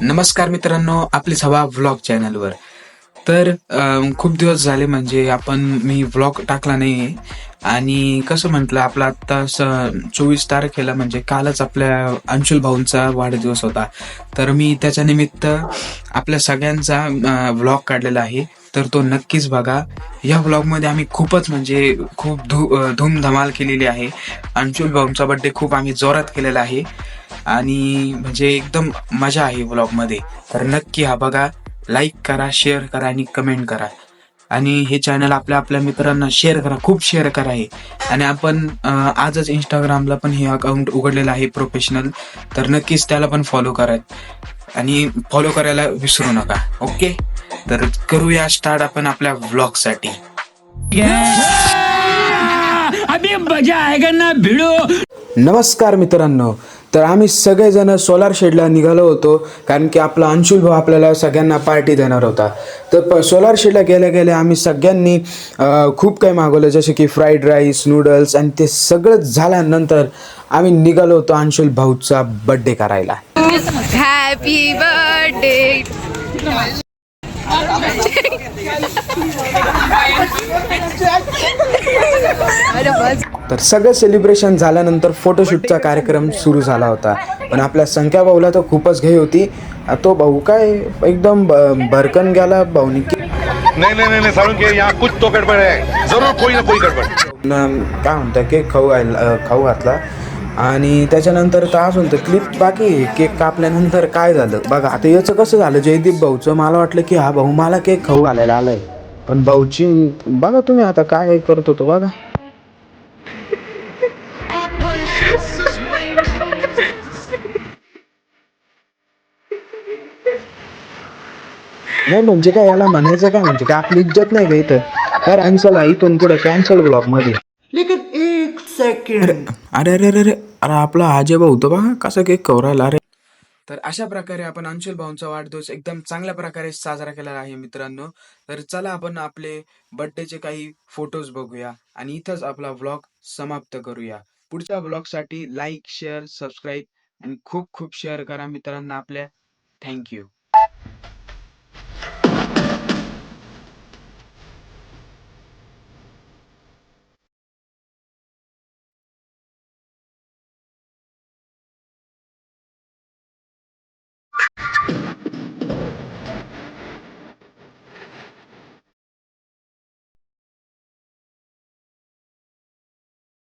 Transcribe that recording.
नमस्कार मित्रांनो आपली सभा व्लॉग चॅनलवर तर खूप दिवस झाले म्हणजे आपण मी व्लॉग टाकला नाही आणि कसं म्हटलं आपला आत्ता चोवीस तारखेला म्हणजे कालच आपल्या अंशुल भाऊंचा वाढदिवस होता. तर मी त्याच्या निमित्त आपल्या सगळ्यांचा व्लॉग काढलेला आहे. तर तो नक्कीच बघा. या व्लॉगमध्ये आम्ही खूपच म्हणजे खूप धू धूमधमाल केलेली आहे. अंशुल भाऊंचा बड्डे खूप आम्ही जोरात केलेला आहे. आणि म्हणजे एकदम मजा आहे व्लॉगमध्ये तर नक्की हा बघा. लाईक करा शेअर करा आणि कमेंट करा. आणि हे चॅनल आपल्या आपल्या मित्रांना शेअर करा. खूप शेअर करा हे. आणि आपण आजच इंस्टाग्रामला पण हे अकाउंट उघडलेलं आहे प्रोफेशनल तर नक्कीच त्याला पण फॉलो करा. आणि फॉलो करायला विसरू नका. ओके तर करूया स्टार्ट आपण आपल्या ना भिड़ो. नमस्कार मित्रांनो. तर आम्ही सगळेजण सोलार शेडला निघालो होतो कारण की आपला अंशुल भाऊ आपल्याला सगळ्यांना पार्टी देणार होता. तर प सोलार शेडला गेल्या गेल्या आम्ही सगळ्यांनी खूप काही मागवलं जसे की फ्राईड राईस नूडल्स आणि ते सगळं झाल्यानंतर आम्ही निघालो होतो अंशुल भाऊचा बड्डे करायला. Happy birthday. अरे बस तर सगळं सेलिब्रेशन झाल्यानंतर फोटोशूटचा कार्यक्रम सुरू झाला होता. पण आपल्या संख्या भाऊला तर खूपच घाई होती. तो भाऊ काय एकदम भरकन गेला भाऊनी. नहीं नहीं नहीं नहीं सारुण के यहाँ कुछ तो गड़बड़ है जरूर कोई ना कोई गड़बड़. न- काय म्हणतं केक खाऊ खाऊ घातला. आणि त्याच्यानंतर तर अजून तर क्लिप बाकी केक कापल्यानंतर काय झालं? बघा आता याचं कसं झालं जयदीप भाऊचं? मला वाटलं की हा भाऊ मला केक खाऊ घालायला आलाय. पण भाऊची बघा तुम्ही आता काय करत होतो बघा. नाही म्हणजे काय याला म्हणायचं काय म्हणजे काय आपली इज्जत नाही का इथं? तर कॅन्सल आहे इथून पुढे कॅन्सल ब्लॉकमध्ये. अरे अरे अरे अरे अरे आपला आजे भाऊ तो बघा कसा केक कवरायला अरे. तर अशा प्रकारे आपण अंशुल भाऊंचा वाढदिवस एकदम चांगल्या प्रकारे साजरा केलेला आहे मित्रांनो. तर चला आपण आपले बर्थडेचे काही फोटोज बघूया आणि इथंच आपला व्लॉग समाप्त करूया. पुढच्या व्लॉगसाठी लाईक शेअर सबस्क्राईब आणि खूप खूप शेअर करा मित्रांना आपल्या. थँक्यू